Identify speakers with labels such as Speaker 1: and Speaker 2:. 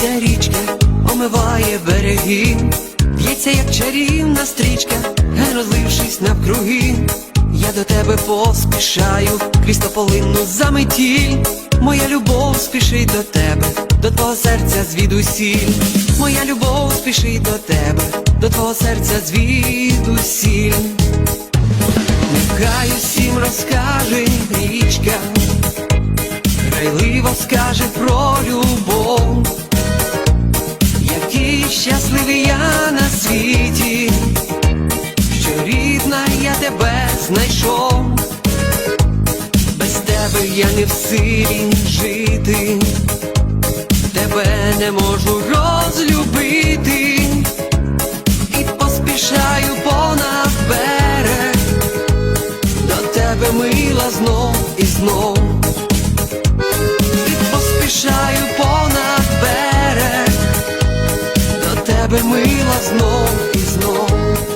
Speaker 1: Ця річка омиває береги, б'ється, як чарівна стрічка, розлившись навкруги. Я до тебе поспішаю, крізь тополинну заметіль. Моя любов спішить до тебе, до твого серця звідусіль. Моя любов спішить до тебе, до твого серця звідусіль. Нехай усім розкаже річка, знайшов, без тебе я не в силі жити, тебе не можу розлюбити, і поспішаю понад берег. До тебе мила знов і знов. І поспішаю понад берег. До тебе мила знов і знов